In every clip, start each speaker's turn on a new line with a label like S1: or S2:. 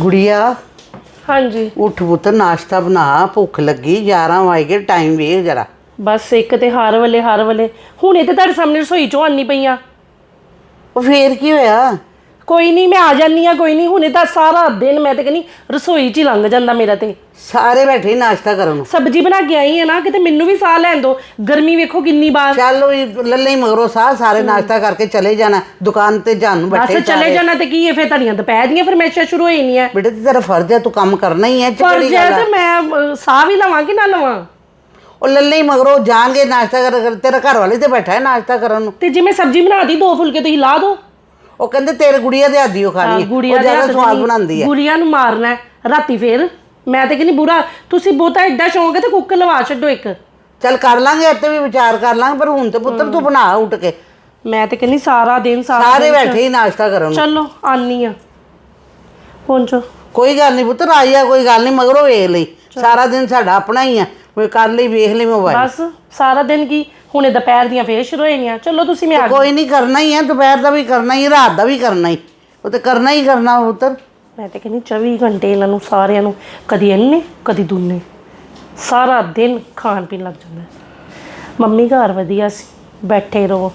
S1: ਗੁੜੀਆ।
S2: ਹਾਂਜੀ।
S1: ਉੱਠ ਪੁੱਤ ਨਾਸ਼ਤਾ ਬਣਾ ਭੁੱਖ ਲੱਗੀ 11 ਵਜੇ ਟਾਈਮ ਵੇਖ ਜਰਾ।
S2: ਬਸ ਇੱਕ ਤੇ ਹਰ ਵੇਲੇ ਹਰ ਵੇਲੇ। ਹੁਣੇ ਤੇ ਤੁਹਾਡੇ ਸਾਹਮਣੇ ਰਸੋਈ ਚੋਂ ਆਨੀ ਪਈਆਂ
S1: ਉਹ ਫੇਰ ਕੀ ਹੋਇਆ?
S2: ਕੋਈ ਨਹੀਂ ਮੈਂ ਆ ਜਾਨੀ ਆ ਕੋਈ ਨਹੀਂ। ਹੁਣੇ ਤਾਂ ਸਾਰਾ ਦਿਨ ਮੈਂ ਤੇ ਕਹਿੰਨੀ ਰਸੋਈ 'ਚ ਹੀ ਲੰਘ ਜਾਂਦਾ ਮੇਰਾ ਤੇ।
S1: ਸਾਰੇ ਬੈਠੇ ਨਾਸ਼ਤਾ ਕਰਨ।
S2: ਸਬਜ਼ੀ ਬਣਾ ਕੇ ਆਈ ਆ ਨਾ ਕਿਤੇ ਮੈਨੂੰ ਵੀ ਸਾਹ ਲੈਣ ਦੋ ਗਰਮੀ ਵੇਖੋ ਕਿੰਨੀ ਬਾਰ
S1: ਚੱਲ ਉਹ ਲੱਲੇ ਹੀ ਮਗਰੋਂ ਸਾਹ ਸਾਰੇ ਨਾਸ਼ਤਾ ਕਰਕੇ ਚਲੇ ਜਾਣਾ। ਦੁਕਾਨ ਤੇ ਜਾਣ ਨੂੰ
S2: ਬਸ
S1: ਬੈਠੇ
S2: ਚਲੇ ਜਾਣਾ ਤੇ ਕੀ ਹੈ ਫੇਰ ਤੁਹਾਡੀਆਂ ਦੁਪਹਿਰ ਦੀਆਂ ਫਰਮੈਸ਼ਾਂ ਸ਼ੁਰੂ ਹੋਈ ਨਹੀਂ ਹੈ।
S1: ਬੇਟੇ ਤੇ ਤੇਰਾ ਫਰਜ਼ ਹੈ ਤੂੰ ਕੰਮ ਕਰਨਾ ਹੀ ਹੈ ਚ
S2: ਪਰ
S1: ਕਿਹੜੀ
S2: ਜੇ
S1: ਗੱਲ ਆ?
S2: ਤੇ ਮੈਂ ਅਹ, ਸਾਹ ਵੀ ਲਵਾਂ ਕਿ ਨਾ ਲਵਾਂ?
S1: ਉਹ ਲੱਲੇ ਹੀ ਮਗਰੋਂ ਜਾਣਗੇ ਨਾਸ਼ਤਾ ਕਰ ਕਰ ਤੇਰਾ ਘਰ ਵਾਲੇ ਤੇ ਬੈਠਾ ਹੈ ਨਾਸ਼ਤਾ ਕਰਨ ਨੂੰ।
S2: ਤੇ ਜੇ ਮੈਂ ਸਬਜ਼ੀ ਬਣਾ ਦੀ ਦੋ ਫੁਲਕੇ ਤੁਸੀਂ ਲਾ ਦੋ
S1: ਉਹ ਕਹਿੰਦੇ ਤੇਰੇ ਗੁੜੀਆ ਦੇ ਆਦੀ ਉਹ ਖਾਣੀ ਹੈ ਉਹ
S2: ਦੇ
S1: ਜ਼ਿਆਦਾ
S2: ਹੱਥ
S1: ਸਵਾਦ ਬਣਾਉਂਦੀ ਹੈ।
S2: ਗੁੜੀਆ ਨੂੰ ਮਾਰਨਾ ਹੈ, ਰਾਤੀ ਫੇਰ। ਮੈਂ ਤੇ ਕਹਿੰਦੀ ਬੁਰਾ ਤੁਸੀਂ ਬਹੁਤਾ ਐਡਾ ਸ਼ੌਂਕ ਹੈ ਤੇ ਕੁੱਕ ਲਵਾ ਛੱਡੋ ਇੱਕ।
S1: ਚੱਲ ਕਰ ਲਾਂਗੇ ਇੱਥੇ ਵੀ ਵਿਚਾਰ ਕਰ ਲਾਂਗੇ ਪਰ ਹੁਣ ਤੇ ਪੁੱਤਰ ਤੂੰ ਬਣਾ ਉੱਠ ਕੇ।
S2: ਮੈਂ ਤੇ ਕਹਿੰਦੀ ਸਾਰਾ ਦਿਨ ਸਾਰਾ
S1: ਸਾਰੇ ਬੈਠੇ ਹੀ ਨਾਸ਼ਤਾ ਕਰਨ ਨੂੰ।
S2: ਚਲੋ ਆਨੀ ਆ। ਪਹੁੰਚੋ।
S1: ਕੋਈ ਗੱਲ ਨਹੀਂ ਪੁੱਤਰ ਆਈ ਆ ਕੋਈ ਗੱਲ ਨਹੀਂ ਮਗਰੋਂ ਵੇਖ ਲਈ। ਸਾਰਾ ਦਿਨ ਸਾਡਾ ਆਪਣਾ ਹੀ ਆ। ਕੋਈ ਕਰ ਲਈ ਵੇਖ ਲਈ ਮੋਬਾਈਲ
S2: ਬਸ ਸਾਰਾ ਦਿਨ ਕੀ? ਹੁਣੇ ਦੁਪਹਿਰ ਦੀਆਂ ਫੇਰ ਸ਼ੁਰੂ ਹੋਈਆਂ। ਚਲੋ ਤੁਸੀਂ ਮੈਂ ਆ ਗਈ।
S1: ਕੋਈ ਨਹੀਂ ਕਰਨਾ ਹੀ ਆ ਦੁਪਹਿਰ ਦਾ ਵੀ ਕਰਨਾ ਹੀ ਰਾਤ ਦਾ ਵੀ ਕਰਨਾ ਹੀ। ਉਹ ਤੇ ਕਰਨਾ ਹੀ ਕਰਨਾ ਪੁੱਤਰ।
S2: ਮੈਂ ਤੇ ਕਹਿੰਦੀ 24 ਘੰਟੇ ਇਹਨਾਂ ਨੂੰ ਸਾਰਿਆਂ ਨੂੰ ਕਦੀ ਇੰਨੇ ਕਦੀ ਦੁੰਨੇ। ਸਾਰਾ ਦਿਨ ਖਾਣ ਪੀਣ ਲੱਗ ਜਾਂਦਾ। ਹੈ। ਮੰਮੀ ਘਰ ਵਧੀਆ ਸੀ ਬੈਠੇ ਰਹੋ।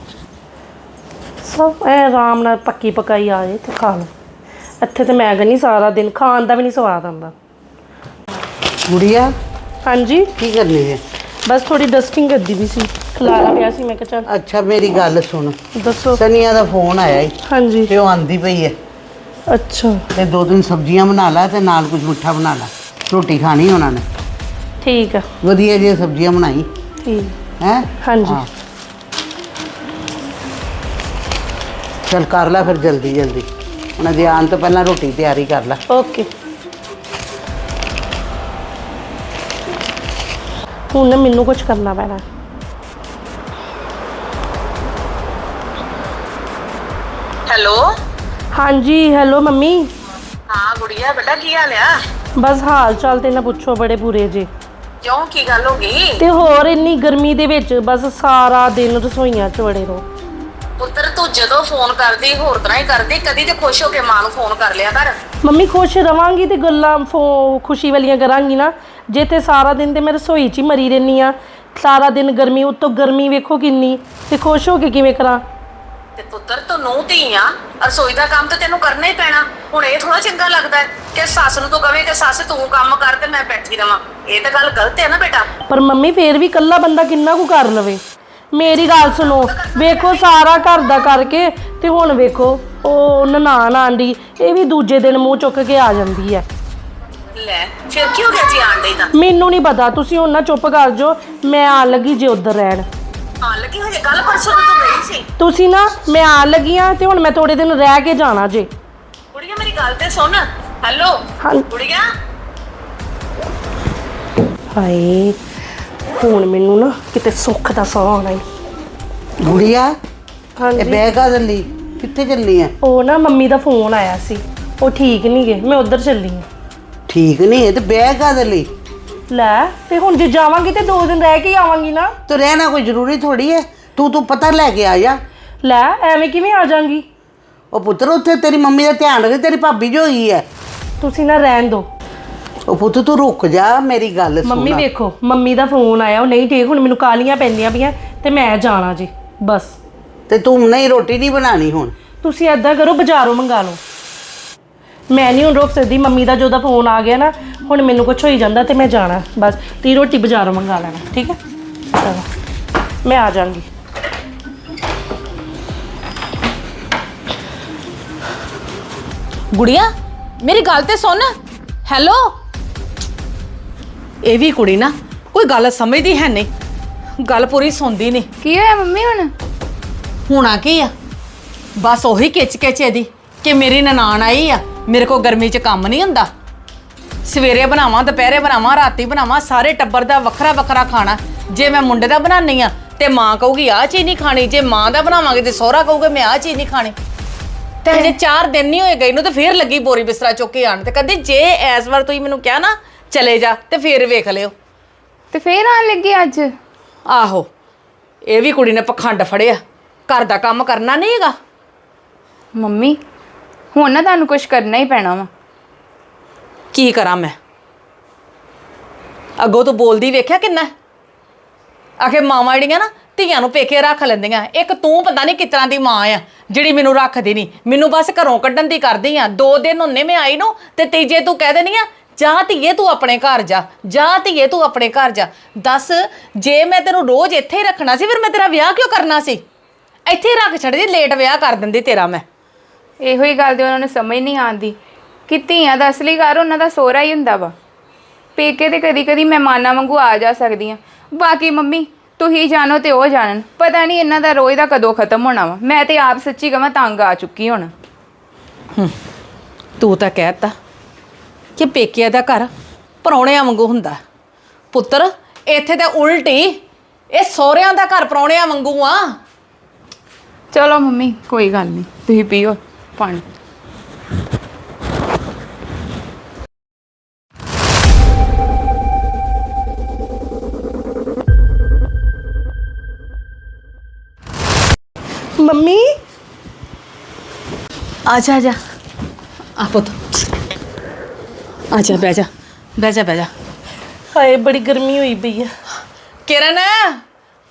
S2: ਸਭ ਐ ਆਰਾਮ ਨਾਲ ਪੱਕੀ ਪਕਾਈ ਆ ਜੇ ਤੇ ਖਾ ਲਓ। ਇੱਥੇ ਤੇ ਮੈਂ ਕਹਿੰਦੀ ਸਾਰਾ ਦਿਨ ਖਾਣ ਦਾ ਵੀ ਨਹੀਂ ਸਵਾਦ ਆਉਂਦਾ।
S1: ਗੁੜੀਆ
S2: ਹਾਂਜੀ।
S1: ਕੀ ਕਰਨੀ ਹੈ?
S2: ਬਸ ਥੋੜੀ ਡਸਟਿੰਗ ਕਰਦੀ ਵੀ ਸੀ। ਖਲਾਰਾ ਪਿਆ ਸੀ ਮੈਂ ਕਿਹਾ ਚੱਲ।
S1: ਅੱਛਾ ਮੇਰੀ ਗੱਲ ਸੁਣ।
S2: ਦੱਸੋ।
S1: ਸਨੀਆ ਦਾ ਫੋਨ ਆਇਆ ਈ
S2: ਹਾਂਜੀ।
S1: ਤੇ ਉਹ ਆਂਦੀ ਪਈ ਹੈ।
S2: ਅੱਛਾ।
S1: ਤੇ ਦੋ ਤਿੰਨ ਸਬਜ਼ੀਆਂ ਬਣਾ ਲਾ ਤੇ ਨਾਲ ਕੁਝ ਮਿੱਠਾ ਬਣਾ ਲਾ। ਰੋਟੀ ਖਾਣੀ ਉਹਨਾਂ ਨੇ।
S2: ਠੀਕ ਆ।
S1: ਵਧੀਆ ਜਿਹੀਆਂ ਸਬਜ਼ੀਆਂ ਬਣਾਈ।
S2: ਠੀਕ।
S1: ਹੈ?
S2: ਹਾਂਜੀ।
S1: ਚਲ ਕਰ ਲੈ ਫਿਰ ਜਲਦੀ ਜਲਦੀ ਉਹਨਾਂ ਦੇ ਆਉਣ ਤੋਂ ਪਹਿਲਾਂ ਰੋਟੀ ਤਿਆਰੀ ਕਰ ਲੈ।
S2: ਓਕੇ। ਹੁਣ ਨਾ ਮੈਨੂੰ ਕੁਝ ਕਰਨਾ ਪੈਣਾ।
S3: ਹੈਲੋ?
S2: ਹਾਂਜੀ ਹੈਲੋ ਮੰਮੀ।
S3: ਹਾਂ ਗੁੜੀਆ ਬੇਟਾ ਕੀ ਹਾਲ ਆ?
S2: ਬਸ ਹਾਲ ਚਾਲ ਤੇ ਨਾ ਪੁੱਛੋ ਬੜੇ ਬੁਰੇ ਜੇ।
S3: ਕਿਉਂ ਕੀ ਗੱਲ ਹੋ ਗਈ?
S2: ਤੇ ਹੋਰ ਇੰਨੀ ਗਰਮੀ ਦੇ ਵਿੱਚ ਬਸ ਸਾਰਾ ਦਿਨ ਰਸੋਈਆਂ 'ਚ ਵੜੇ ਰਹੋ।
S3: ਜਦੋਂ ਫੋਨ ਕਰਦੀ ਹੋਰ ਤਰ੍ਹਾਂ ਹੀ ਕਰਦੀ ਕਦੀ ਤੇ ਖੁਸ਼ ਹੋ ਕੇ ਮਾਂ ਨੂੰ ਫੋਨ ਕਰ ਲਿਆ ਕਰ।
S2: ਮੰਮੀ ਖੁਸ਼ ਰਵਾਂਗੀ ਤੇ ਗੱਲਾਂ ਫੋ ਖੁਸ਼ੀ ਵਾਲੀਆਂ ਕਰਾਂਗੀ ਨਾ। ਜੇ ਤੇ ਸਾਰਾ ਦਿਨ ਤੇ ਮੈਂ ਰਸੋਈ 'ਚ ਹੀ ਮਰੀ ਰਹਿੰਦੀ ਆ। ਸਾਰਾ ਦਿਨ ਗਰਮੀ ਉੱਤੋਂ ਗਰਮੀ ਵੇਖੋ ਕਿੰਨੀ। ਤੇ ਖੁਸ਼ ਹੋ ਕੇ ਕਿਵੇਂ ਕਰਾਂ?
S3: ਤੇ ਪੁੱਤਰ ਤੂੰ ਨੂੰ ਧੀ ਆ। ਰਸੋਈ ਦਾ ਕੰਮ ਤੇ ਤੈਨੂੰ ਕਰਨਾ ਹੀ ਪੈਣਾ। ਹੁਣ ਇਹ ਥੋੜਾ ਚੰਗਾ ਲੱਗਦਾ ਹੈ ਕਿ ਸੱਸ ਨੂੰ ਤੂੰ ਕਵੇਂ ਕਿ ਸੱਸ ਤੂੰ ਕੰਮ ਕਰ ਤੇ ਮੈਂ ਬੈਠੀ ਰਵਾਂ। ਇਹ ਤਾਂ ਗੱਲ ਗਲਤ ਹੈ ਨਾ ਬੇਟਾ।
S2: ਪਰ ਮੰਮੀ ਫੇਰ ਵੀ ਕੱਲਾ ਬੰਦਾ ਕਿੰਨਾ ਕੁ ਕਰ ਲਵੇ? ਮੇਰੀ ਗੱਲ ਸੁਣੋ। ਵੇਖੋ ਸਾਰਾ ਘਰ ਦਾ ਕਰਕੇ ਤੇ ਹੁਣ ਵੇਖੋ ਉਹ ਨਨਾਣ ਆਂਦੀ ਇਹ ਵੀ ਦੂਜੇ ਦਿਨ ਮੂੰਹ ਚੁੱਕ ਕੇ ਆ ਜਾਂਦੀ ਹੈ।
S3: ਲੈ ਫਿਰ ਕੀ ਹੋ ਗਿਆ ਜੀ ਆਣ ਡਈ ਤਾਂ
S2: ਮੈਨੂੰ ਨਹੀਂ ਪਤਾ ਤੁਸੀਂ ਹੁਣ ਨਾ ਚੁੱਪ ਕਰ ਜਾਓ ਮੈਂ ਆਣ ਲੱਗੀ ਜੇ ਉਧਰ ਰਹਿਣ।
S3: ਹਾਂ ਲੱਗੀ ਹਜੇ? ਕੱਲ ਪਰਸੋਂ ਤਾਂ ਤੂੰ ਗਈ ਸੀ।
S2: ਤੁਸੀਂ ਨਾ ਮੈਂ ਆਣ ਲੱਗੀ ਆ ਤੇ ਹੁਣ ਮੈਂ ਥੋੜੇ ਦਿਨ ਰਹਿ ਕੇ ਜਾਣਾ ਜੇ।
S3: ਗੁੜੀਆ ਮੇਰੀ ਗੱਲ ਤੇ ਸੁਣ। ਹੈਲੋ
S2: ਹਾਂ। ਹਾਏ ਹੁਣ ਮੈਨੂੰ ਨਾ ਕਿਤੇ ਸੁੱਖ ਦਾ ਸਾਹ ਆਉਣਾ ਈ।
S1: ਗੁੜੀਆ ਇਹ
S2: ਹਾਂਜੀ।
S1: ਬੈਗ ਆ ਚੱਲੀ ਕਿੱਥੇ ਚੱਲੀ ਆ
S2: ਉਹ ਨਾ ਮੰਮੀ ਦਾ ਫੋਨ ਆਇਆ ਸੀ। ਉਹ ਠੀਕ ਨਹੀਂ ਗਏ ਮੈਂ ਉਧਰ ਚੱਲੀ ਆ।
S1: ਠੀਕ ਨਹੀਂ ਇਹ ਤੇ ਬੈਗ ਆ ਚੱਲੀ
S2: ਲੈ ਤੇ ਹੁਣ ਜੇ ਜਾਵਾਂਗੀ ਤੇ ਦੋ ਦਿਨ ਰਹਿ ਕੇ ਹੀ ਆਵਾਂਗੀ ਨਾ।
S1: ਤੂੰ ਰਹਿਣਾ ਕੋਈ ਜ਼ਰੂਰੀ ਥੋੜੀ ਹੈ ਤੂੰ ਤੂੰ ਪਤਾ ਲੈ ਕੇ ਆ ਜਾ।
S2: ਲੈ ਐਵੇਂ ਕਿਵੇਂ ਆ ਜਾਾਂਗੀ?
S1: ਉਹ ਪੁੱਤਰ ਉੱਥੇ ਤੇਰੀ ਮੰਮੀ ਦਾ ਧਿਆਨ ਰੱਖ ਤੇਰੀ ਭਾਬੀ ਜੋ ਹੋਈ ਹੈ
S2: ਤੁਸੀਂ ਨਾ ਰਹਿਣ ਦਿਓ
S1: ਉਹ ਪੁੱਤ ਤੂੰ ਰੁਕ ਜਾ ਮੇਰੀ ਗੱਲ ਸੁਣ।
S2: ਮੰਮੀ ਵੇਖੋ ਮੰਮੀ ਦਾ ਫੋਨ ਆਇਆ ਉਹ ਨਹੀਂ ਠੀਕ ਹੁਣ ਮੈਨੂੰ ਕਾਲੀਆਂ ਪੈਂਦੀਆਂ ਪਈਆਂ ਤੇ ਮੈਂ ਜਾਣਾ ਜੀ ਬਸ।
S1: ਤੇ ਤੂੰ ਨਹੀਂ ਰੋਟੀ ਨਹੀਂ ਬਣਾਣੀ ਹੁਣ?
S2: ਤੁਸੀਂ ਐਦਾਂ ਕਰੋ ਬਾਜ਼ਾਰੋਂ ਮੰਗਾ ਲਓ। ਮੈਂ ਨਹੀਂ ਹੁਣ ਰੁਕ ਸਕਦੀ ਮੰਮੀ ਦਾ ਜਦੋਂ ਫੋਨ ਆ ਗਿਆ ਨਾ ਹੁਣ ਮੈਨੂੰ ਕੁਝ ਹੋਈ ਜਾਂਦਾ ਤੇ ਮੈਂ ਜਾਣਾ ਬਸ। ਤੀ ਰੋਟੀ ਬਾਜ਼ਾਰੋਂ ਮੰਗਾ ਲੈਣਾ ਠੀਕ ਹੈ? ਚਲੋ ਮੈਂ ਆ ਜਾਾਂਗੀ।
S4: ਗੁੜੀਆ ਮੇਰੀ ਗੱਲ ਤੇ ਸੁਣ। ਹੈਲੋ? ਇਹ ਵੀ ਕੁੜੀ ਨਾ ਕੋਈ ਗੱਲ ਸਮਝਦੀ ਹੈ ਨਹੀਂ। ਗੱਲ ਪੂਰੀ ਸੁਣਦੀ ਨਹੀਂ।
S5: ਕੀ ਹੋਇਆ ਮੰਮੀ ਹੁਣ?
S4: ਹੋਣਾ ਕੀ ਆ? ਬਸ ਉਹੀ ਕਿਚ ਕਿਚ ਇਹਦੀ ਕਿ ਮੇਰੀ ਨਨਾਣ ਆਈ ਆ ਮੇਰੇ ਕੋ ਗਰਮੀ 'ਚ ਕੰਮ ਨਹੀਂ ਹੁੰਦਾ। ਸਵੇਰੇ ਬਣਾਵਾਂ ਦੁਪਹਿਰੇ ਬਣਾਵਾਂ ਰਾਤੀ ਬਣਾਵਾਂ ਸਾਰੇ ਟੱਬਰ ਦਾ ਵੱਖਰਾ ਵੱਖਰਾ ਖਾਣਾ। ਜੇ ਮੈਂ ਮੁੰਡੇ ਦਾ ਬਣਾਉਣੀ ਆ ਤੇ ਮਾਂ ਕਹੂਗੀ ਆਹ ਚੀਜ਼ ਨਹੀਂ ਖਾਣੀ। ਜੇ ਮਾਂ ਦਾ ਬਣਾਵਾਂਗੇ ਤੇ ਸਹੁਰਾ ਕਹੂਗਾ ਮੈਂ ਆਹ ਚੀਜ਼ ਨਹੀਂ ਖਾਣੀ। ਤੇ ਹਜੇ 4 ਦਿਨ ਨਹੀਂ ਹੋਏ ਗਈ ਨੂੰ ਤੇ ਫੇਰ ਲੱਗੀ ਬੋਰੀ ਬਿਸਤਰਾ ਚੁੱਕ ਕੇ ਆਣ ਤੇ। ਕਹਿੰਦੀ ਜੇ ਐਸ ਵਾਰ ਤੁਸੀਂ ਮੈਨੂੰ ਕਿਹਾ ਨਾ ਚਲੇ ਜਾ ਤੇ ਫੇਰ ਵੇਖ ਲਿਓ।
S5: ਤੇ ਫੇਰ ਆਣ ਲੱਗੇ ਅੱਜ?
S4: ਆਹੋ ਇਹ ਵੀ ਕੁੜੀ ਨੇ ਪਖੰਡ ਫੜਿਆ। ਘਰ ਦਾ ਕੰਮ ਕਰਨਾ ਨਹੀਂ ਹੈਗਾ।
S5: ਮੰਮੀ ਹੁਣ ਨਾ ਤੁਹਾਨੂੰ ਕੁਝ ਕਰਨਾ ਹੀ ਪੈਣਾ ਵਾ।
S4: ਕੀ ਕਰਾਂ ਮੈਂ? ਅੱਗੋਂ ਤੂੰ ਬੋਲਦੀ ਵੇਖਿਆ ਕਿੰਨਾ? ਆਖੇ ਮਾਵਾਂ ਜਿਹੜੀਆਂ ਨਾ ਧੀਆਂ ਨੂੰ ਪੇਕੇ ਰੱਖ ਲੈਂਦੀਆਂ। ਇੱਕ ਤੂੰ ਪਤਾ ਨਹੀਂ ਕਿਤਨਾ ਦੀ ਮਾਂ ਆ ਜਿਹੜੀ ਮੈਨੂੰ ਰੱਖਦੀ ਨਹੀਂ ਮੈਨੂੰ ਬਸ ਘਰੋਂ ਕੱਢਣ ਦੀ ਕਰਦੀ ਆ। ਦੋ ਦਿਨ ਹੁੰਨੇ ਮੈਂ ਆਈ ਨੂੰ ਤੇ ਤੀਜੇ ਤੂੰ ਕਹਿ ਦੇਣੀ ਆ ਜਾ ਧੀਏ ਤੂੰ ਆਪਣੇ ਘਰ ਜਾ ਜਾ ਧੀਏ ਤੂੰ ਆਪਣੇ ਘਰ ਜਾ। ਦੱਸ ਜੇ ਮੈਂ ਤੈਨੂੰ ਰੋਜ਼ ਇੱਥੇ ਹੀ ਰੱਖਣਾ ਸੀ ਫਿਰ ਮੈਂ ਤੇਰਾ ਵਿਆਹ ਕਿਉਂ ਕਰਨਾ ਸੀ? ਇੱਥੇ ਹੀ ਰੱਖ ਛੱਡਦੀ ਲੇਟ ਵਿਆਹ ਕਰ ਦਿੰਦੀ ਤੇਰਾ ਮੈਂ।
S5: ਇਹੋ ਹੀ ਗੱਲ ਦੀ ਉਹਨਾਂ ਨੂੰ ਸਮਝ ਨਹੀਂ ਆਉਂਦੀ ਕਿ ਧੀਆਂ ਦਾ ਅਸਲੀ ਘਰ ਉਹਨਾਂ ਦਾ ਸੋਹਰਾ ਹੀ ਹੁੰਦਾ ਵਾ। ਪੇਕੇ ਤੇ ਕਦੀ ਕਦੀ ਮਹਿਮਾਨਾਂ ਵਾਂਗੂ ਆ ਜਾ ਸਕਦੀਆਂ। ਬਾਕੀ ਮੰਮੀ ਤੁਸੀਂ ਜਾਣੋ ਤੇ ਉਹ ਜਾਣਨ। ਪਤਾ ਨਹੀਂ ਇਹਨਾਂ ਦਾ ਰੋਜ਼ ਦਾ ਕਦੋਂ ਖਤਮ ਹੋਣਾ ਵਾ। ਮੈਂ ਤੇ ਆਪ ਸੱਚੀ ਕਹਾਂ ਤੰਗ ਆ ਚੁੱਕੀ ਹੁਣ।
S4: ਤੂੰ ਤਾਂ ਕਹਿਤਾ ਕਿ ਪੇਕਿਆਂ ਦਾ ਘਰ ਪਰੌਣਿਆਂ ਵਾਂਗੂ ਹੁੰਦਾ ਪੁੱਤਰ ਇੱਥੇ ਤਾਂ ਉਲਟੀ ਇਹ ਸਹੁਰਿਆਂ ਦਾ ਘਰ ਪਰੌਣਿਆਂ ਵਾਂਗੂ ਆ
S5: ਚਲੋ ਮੰਮੀ ਕੋਈ ਗੱਲ ਨਹੀਂ ਤੁਸੀਂ ਪੀਓ ਪਾਣੀ
S2: ਮੰਮੀ
S4: ਆ ਜਾ ਆ ਜਾ ਆ ਪੁੱਤ ਆ ਜਾ ਬਹਿ ਜਾ। ਬਹਿ ਜਾ ਬਹਿ ਜਾ।
S2: ਹਾਏ ਬੜੀ ਗਰਮੀ ਹੋਈ ਪਈ ਆ।
S4: ਕਿਰਨ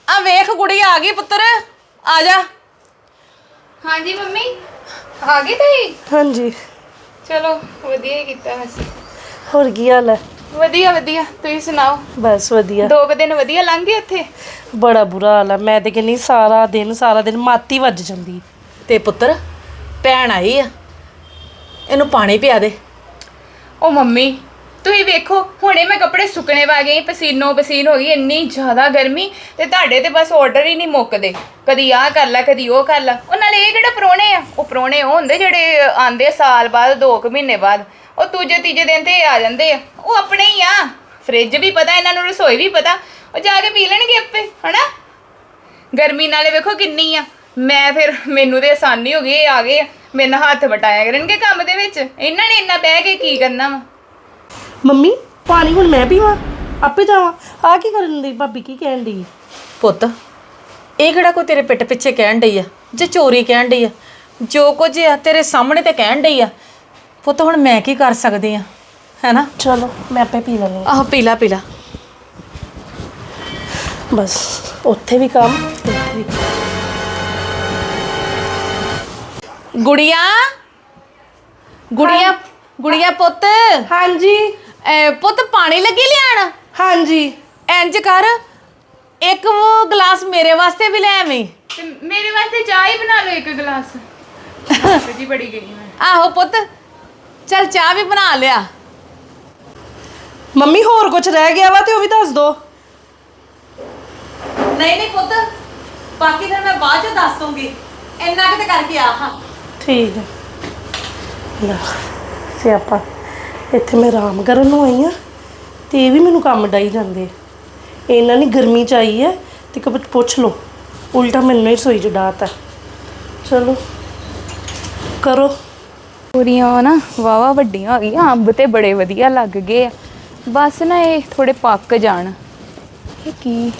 S4: ਆ ਵੇਖ ਕੁੜੀ ਆ ਗਈ ਪੁੱਤਰ। ਆ ਜਾ।
S5: ਹਾਂਜੀ ਮੰਮੀ। ਆ ਗਏ ਤੁਸੀਂ?
S2: ਹਾਂਜੀ।
S5: ਚਲੋ ਵਧੀਆ ਹੀ ਕੀਤਾ ਅਸੀਂ
S2: ਹੋਰ ਕੀ ਹਾਲ ਹੈ?
S5: ਵਧੀਆ ਵਧੀਆ। ਤੁਸੀਂ ਸੁਣਾਓ?
S2: ਬਸ ਵਧੀਆ।
S5: ਦੋ ਕੁ ਦਿਨ ਵਧੀਆ ਲੰਘ ਗਏ ਉੱਥੇ
S2: ਬੜਾ ਬੁਰਾ ਹਾਲ ਹੈ ਮੈਂ ਤੇ ਕਹਿੰਨੀ ਸਾਰਾ ਦਿਨ ਸਾਰਾ ਦਿਨ ਮਾਤੀ ਵੱਜ ਜਾਂਦੀ।
S4: ਤੇ ਪੁੱਤਰ ਭੈਣ ਆਈ ਆ। ਇਹਨੂੰ ਪਾਣੀ ਪਿਆ ਦੇ।
S5: ਉਹ ਮੰਮੀ, ਤੁਸੀਂ ਵੇਖੋ, ਹੁਣੇ ਮੈਂ ਕੱਪੜੇ ਸੁੱਕਣੇ ਪਾ ਗਈ, ਪਸੀਨੋ ਪਸੀਨ ਹੋ ਗਈ, ਇੰਨੀ ਜ਼ਿਆਦਾ ਗਰਮੀ ਤੇ ਤੁਹਾਡੇ ਤੇ ਬਸ ਆਰਡਰ ਹੀ ਨਹੀਂ ਮੁੱਕਦੇ। ਕਦੀ ਆਹ ਕਰ ਲੈ, ਕਦੀ ਉਹ ਕਰ ਲੈ। ਉਹ ਨਾਲੇ ਇਹ ਕਿਹੜੇ ਪਰੋਣੇ ਆ? ਉਹ ਪਰੋਣੇ ਉਹ ਹੁੰਦੇ ਜਿਹੜੇ ਆਂਦੇ ਆ ਸਾਲ ਬਾਅਦ 2 ਕੁ ਮਹੀਨੇ ਬਾਅਦ। ਉਹ ਦੂਜੇ ਤੀਜੇ ਦਿਨ ਤੇ ਆ ਜਾਂਦੇ ਆ। ਉਹ ਆਪਣੇ ਹੀ ਆ। ਫ੍ਰਿਜ ਵੀ ਪਤਾ, ਇਹਨਾਂ ਨੂੰ ਰਸੋਈ ਵੀ ਪਤਾ। ਉਹ ਜਾ ਕੇ ਪੀ ਲੈਣਗੇ ਆਪੇ, ਹਨਾ? ਗਰਮੀ ਨਾਲੇ ਵੇਖੋ ਕਿੰਨੀ ਆ। ਮੈਂ ਫਿਰ ਮੈਨੂੰ ਤੇ ਆਸਾਨੀ ਹੋ ਗਈ ਇਹ ਆ ਗਏ ਮੇਰੇ ਨਾਲ ਹੱਥ ਵਟਾਇਆ ਕਰਨਗੇ ਕੰਮ ਦੇ ਵਿੱਚ। ਇਹਨਾਂ ਨੇ ਇੰਨਾ ਬਹਿ ਕੇ ਕੀ ਕਰਨਾ ਵਾ?
S2: ਮੰਮੀ ਪਾਣੀ ਹੁਣ ਮੈਂ ਪੀਵਾਂ? ਆਪੇ ਜਾਵਾਂ। ਆ ਕੀ ਕਰਨ ਦੀ ਭਾਬੀ ਕੀ ਕਹਿਣ ਦੀ
S4: ਪੁੱਤ ਇਹ ਕਿਹੜਾ ਕੋਈ ਤੇਰੇ ਪਿੱਠ ਪਿੱਛੇ ਕਹਿਣ ਡਈ ਆ? ਜੇ ਚੋਰੀ ਕਹਿਣ ਡਈ ਆ? ਜੋ ਕੁਝ ਆ ਤੇਰੇ ਸਾਹਮਣੇ ਤੇ ਕਹਿਣ ਡਈ ਆ? ਪੁੱਤ ਹੁਣ ਮੈਂ ਕੀ ਕਰ ਸਕਦੀ ਆ? ਹੈਨਾ?
S2: ਚਲੋ ਮੈਂ ਆਪੇ ਪੀ ਲੈਂਦੀ
S4: ਆਹ ਪੀਲਾ ਪੀਲਾ।
S2: ਬਸ ਉੱਥੇ ਵੀ ਕੰਮ ਤੇ ਇੱਥੇ ਵੀ
S4: ਗੁੜੀਆ? ਗੁੜੀਆ ਗੁੜੀਆ ਪੁੱਤ?
S2: ਹਾਂਜੀ।
S4: ਐ, ਪੁੱਤ ਪਾਣੀ ਲੱਗੀ ਲਿਆਣ?
S2: ਹਾਂਜੀ।
S4: ਇੰਜ ਕਰ ਇੱਕ ਉਹ ਗਲਾਸ ਮੇਰੇ ਵਾਸਤੇ ਵੀ ਲੈ ਆਵੀਂ।
S5: ਤੇ ਮੇਰੇ ਵਾਸਤੇ ਚਾਹ ਹੀ ਬਣਾ ਲਓ ਇੱਕ ਗਲਾਸ। ਜੀ ਬੜੀ ਗਈ ਮੈਂ।
S4: ਆਹੋ ਪੁੱਤ ਚੱਲ ਚਾਹ ਵੀ ਬਣਾ ਲਿਆ।
S2: ਮੰਮੀ ਹੋਰ ਕੁਝ ਰਹਿ ਗਿਆ ਵਾ ਤੇ ਉਹ ਵੀ ਦੱਸ ਦੋ।
S4: ਨਹੀਂ ਨਹੀਂ ਪੁੱਤ ਬਾਕੀ ਫਿਰ ਮੈਂ ਬਾਅਦ ਚ ਦੱਸ ਦੂੰਗੀ ਇੰਨਾ ਕਿਤੇ ਕਰਕੇ ਆ ਹਾਂ।
S2: ਠੀਕ ਹੈ ਲੈ ਸਿਆਪਾ। ਇੱਥੇ ਮੈਂ ਆਰਾਮ ਕਰਨ ਨੂੰ ਆਈ ਆ ਤੇ ਇਹ ਵੀ ਮੈਨੂੰ ਕੰਮ ਡਾਈ ਜਾਂਦੇ ਇਹਨਾਂ ਨੇ ਗਰਮੀ ਚ ਆਈ ਹੈ ਤੇ ਕਬ ਪੁੱਛ ਲਓ ਉਲਟਾ ਮੈਨੂੰ ਹੀ ਰਸੋਈ ਚ ਡਾਤਾ। ਚਲੋ ਕਰੋ।
S5: ਪੂਰੀਆਂ ਨਾ ਵਾਵਾ ਵੱਡੀਆਂ ਹੋ ਗਈਆਂ ਅੰਬ ਤੇ ਬੜੇ ਵਧੀਆ ਲੱਗ ਗਏ ਆ। ਬਸ ਨਾ ਇਹ ਥੋੜੇ ਪੱਕ ਜਾਣ। ਇਹ ਕੀ?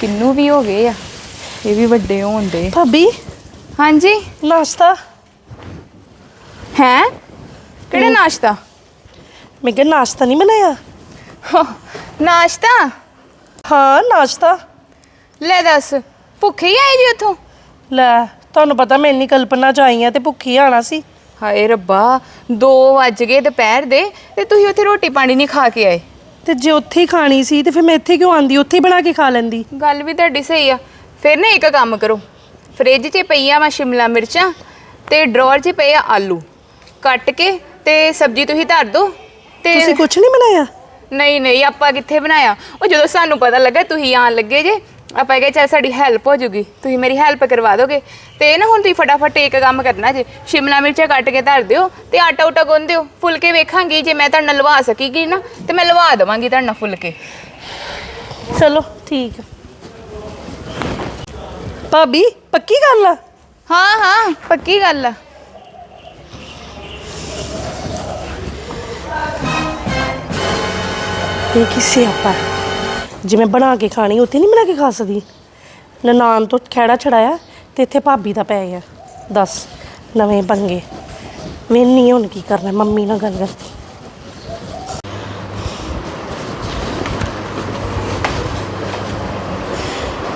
S5: ਕਿੰਨੂ ਵੀ ਹੋ ਗਏ ਆ। ਇਹ ਵੀ ਵੱਡੇ ਹੋਣਦੇ
S2: ਭਾਬੀ?
S5: ਹਾਂਜੀ?
S2: ਨਾਸ਼ਤਾ?
S5: ਹੈ? ਕਿਹੜਾ ਨਾਸ਼ਤਾ?
S2: ਮੈਂ ਕਿਹਾ ਨਾਸ਼ਤਾ ਨਹੀਂ ਬਣਾਇਆ।
S5: ਨਾਸ਼ਤਾ?
S2: ਹਾਂ ਨਾਸ਼ਤਾ।
S5: ਲੈ ਦੱਸ ਭੁੱਖੇ ਆਏ ਜੀ ਉੱਥੋਂ?
S2: ਲੈ ਤੁਹਾਨੂੰ ਪਤਾ ਮੈਂ ਇੰਨੀ ਕਲਪਨਾ ਚ ਆਈ ਆ ਤੇ ਭੁੱਖੀ ਆਣਾ ਸੀ।
S5: ਹਾਏ ਰੱਬਾ 2 ਵੱਜ ਗਏ ਦੁਪਹਿਰ ਦੇ ਤੇ ਤੁਸੀਂ ਉੱਥੇ ਰੋਟੀ ਪਾਣੀ ਨਹੀਂ ਖਾ ਕੇ ਆਏ।
S2: ਤੇ ਜੇ ਉੱਥੇ ਹੀ ਖਾਣੀ ਸੀ ਤੇ ਫਿਰ ਮੈਂ ਇੱਥੇ ਕਿਉਂ ਆਂਦੀ ਉੱਥੇ ਹੀ ਬਣਾ ਕੇ ਖਾ ਲੈਂਦੀ।
S5: ਗੱਲ ਵੀ ਤੁਹਾਡੀ ਸਹੀ ਆ। ਫਿਰ ਨਾ ਇੱਕ ਕੰਮ ਕਰੋ ਫ੍ਰਿਜ 'ਚ ਪਈਆਂ ਵਾ ਸ਼ਿਮਲਾ ਮਿਰਚਾਂ ਤੇ ਡਰਾਅਰ 'ਚ ਪਏ ਆ ਆਲੂ। ਕੱਟ ਕੇ ਤੇ ਸਬਜ਼ੀ ਤੁਸੀਂ ਧਰ ਦਿਓ ਤੇ
S2: ਤੁਸੀਂ ਕੁਝ ਨਹੀਂ ਬਣਾਇਆ?
S5: ਨਹੀਂ ਨਹੀਂ ਆਪਾਂ ਕਿੱਥੇ ਬਣਾਇਆ? ਉਹ ਜਦੋਂ ਸਾਨੂੰ ਪਤਾ ਲੱਗਾ ਤੁਸੀਂ ਆਣ ਲੱਗੇ ਜੇ ਆਪਾਂ ਕਹੇ ਚੱਲ ਸਾਡੀ ਹੈਲਪ ਹੋ ਜੂਗੀ ਤੁਸੀਂ ਮੇਰੀ ਹੈਲਪ ਕਰਵਾ ਦੋਗੇ। ਤੇ ਨਾ ਹੁਣ ਤੁਸੀਂ ਫਟਾਫਟ ਇੱਕ ਕੰਮ ਕਰਨਾ ਜੇ ਸ਼ਿਮਲਾ ਮਿਰਚਾਂ ਕੱਟ ਕੇ ਧਰ ਦਿਓ ਤੇ ਆਟਾ ਉਟਾ ਗੁੰਨ ਦਿਓ। ਫੁਲਕੇ ਵੇਖਾਂਗੀ ਜੇ ਮੈਂ ਤੁਹਾਡੇ ਨਾਲ ਲਵਾ ਸਕੀਗੀ ਨਾ ਤੇ ਮੈਂ ਲਵਾ ਦੇਵਾਂਗੀ ਤੁਹਾਡੇ ਨਾਲ ਫੁਲਕੇ।
S2: ਚਲੋ ਠੀਕ ਆ। ਭਾਬੀ ਪੱਕੀ ਗੱਲ ਆ?
S5: ਹਾਂ ਹਾਂ ਪੱਕੀ ਗੱਲ ਆ।
S2: ਇਹ ਕੀ ਸਿਆਪਾ ਹੈ। ਜਿਵੇਂ ਬਣਾ ਕੇ ਖਾਣੀ, ਉੱਥੇ ਨਹੀਂ ਬਣਾ ਕੇ ਖਾ ਸਕਦੀ। ਨਨਾਣ ਤੋਂ ਖੈੜਾ ਛੜਾਇਆ ਤੇ ਇੱਥੇ ਭਾਬੀ ਦਾ ਪੈ ਗਿਆ। ਦੱਸ, ਨਵੇਂ ਬੰਗੇ ਮੈਂ ਨਹੀਂ ਹੁਣ ਕੀ ਕਰਨਾ, ਮੰਮੀ ਨਾਲ ਗੱਲ ਕਰਦੀ